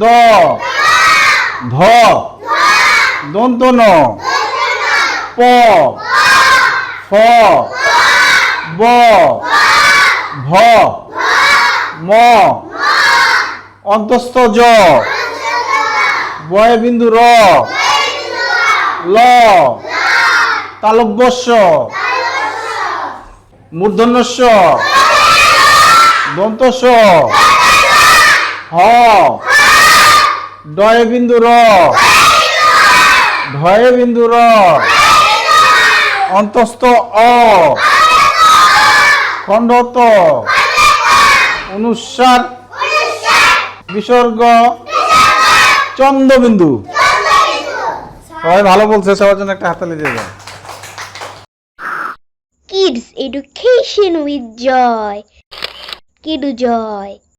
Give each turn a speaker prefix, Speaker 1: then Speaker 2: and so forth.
Speaker 1: দ। ধ। দন্ত ন প। ফ। ব। ভ। ম। অন্তস্থ জ বয় বিন্দু র। ল। তালব্যস্য। মূর্ধন্যস্য। দন্তস্য। হ। ডয় বিন্দু র। ঢয়ে বিন্দু র। অন্তস্থ অ। খণ্ডত। অনুসার বিসর্গ। চন্দ্রবিন্দু সবাই ভালো বলছে, সবার জন্য একটা হাতালি দিয়ে দাও।
Speaker 2: Kids Education with Joy. Kidu Joy.